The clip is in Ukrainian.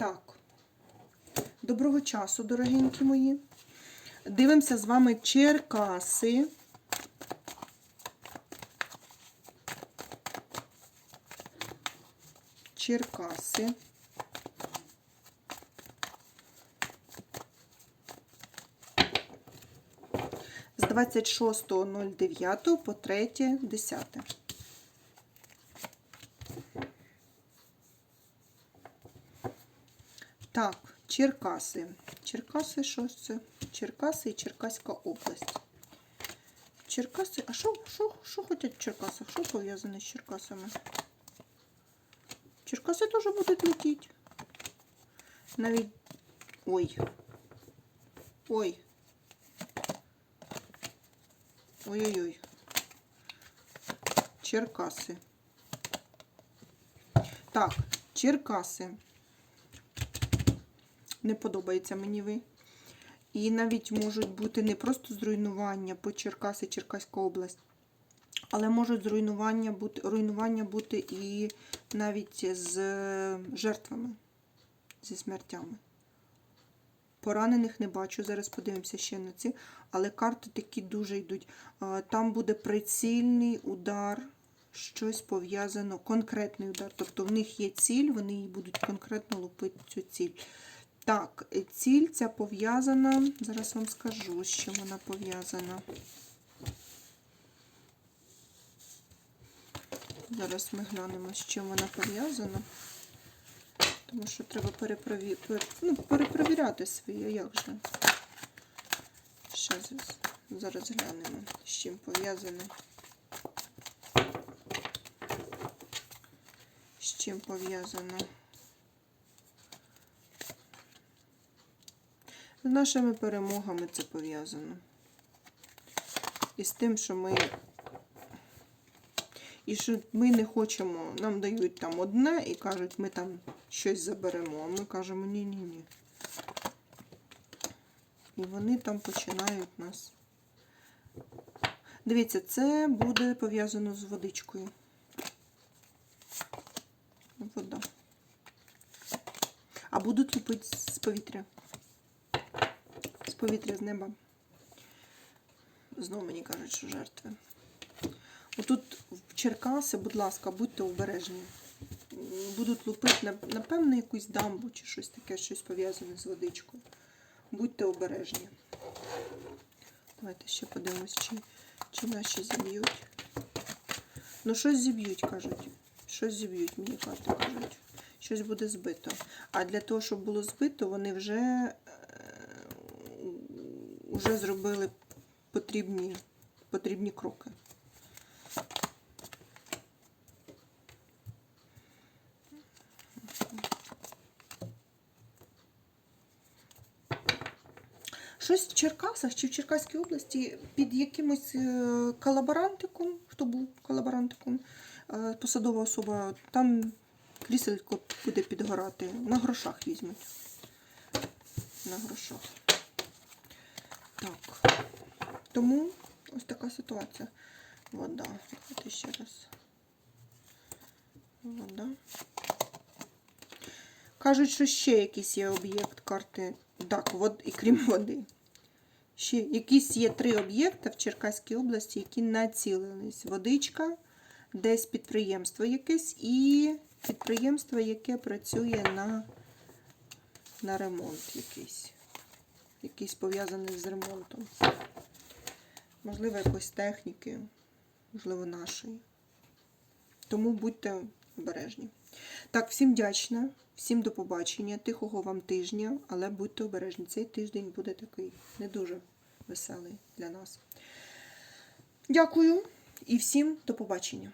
Так. Доброго часу, дорогенькі мої. Дивимося з вами Черкаси. Черкаси. З 26.09 по 3.10. Так, Черкаси. Черкаси, що це? Черкаси і Черкаська область. Черкаси, а що, що, що хочуть в Черкасах? Що пов'язане з Черкасами? Черкаси теж будуть летіти. Навіть. Ой. Ой. Ой-ой-ой. Черкаси. Так, Черкаси. Не подобається мені ви. І навіть можуть бути не просто зруйнування по Черкаси, Черкаська область, але можуть зруйнування бути, руйнування бути і навіть з жертвами, зі смертями. Поранених не бачу, зараз подивимося ще на ці, але карти такі дуже йдуть. Там буде прицільний удар, щось пов'язано, конкретний удар. Тобто в них є ціль, вони її будуть конкретно лупити цю ціль. Так, ціль ця пов'язана, зараз вам скажу, з чим вона пов'язана. Зараз ми глянемо, з чим вона пов'язана. Тому що треба перепрові... пер- ну, перепровіряти свої, як же. Щас, зараз глянемо, з чим пов'язано. З чим пов'язано. З нашими перемогами це пов'язано. І з тим, що ми. І що ми не хочемо, нам дають там одне і кажуть, ми там щось заберемо. А ми кажемо ні-ні-ні. І вони там починають нас. Дивіться, це буде пов'язано з водичкою. Вода. А будуть лупити з повітря. Повітря з неба. Знову мені кажуть, що жертви. Отут в Черкаси, будь ласка, будьте обережні. Будуть лупити, нап- напевно, якусь дамбу чи щось таке, щось пов'язане з водичкою. Будьте обережні. Давайте ще подивимось, чи, чи наші зіб'ють. Ну, щось зіб'ють, кажуть. Щось зіб'ють, мені карти кажуть. Щось буде збито. А для того, щоб було збито, вони вже, е, вже зробили потрібні, потрібні кроки. Щось в Черкасах чи в Черкаській області під якимось е, колаборантиком, хто був колаборантиком, е, посадова особа, там кріселько буде підгорати. На грошах візьмуть. На грошах. Так. Тому ось така ситуація. Вода. Давайте ще раз. Вода. Кажуть, що ще якийсь є об'єкт карти. Так, вод, і крім води. Ще якісь є три об'єкти в Черкаській області, які націлились. Водичка, десь підприємство якесь і підприємство, яке працює на, на ремонт якийсь. Якийсь пов'язаний з ремонтом. Можливо, якоїсь техніки, можливо, нашої. Тому будьте обережні. Так, всім вдячна, всім до побачення, тихого вам тижня, але будьте обережні. Цей тиждень буде такий не дуже веселий для нас. Дякую і всім до побачення.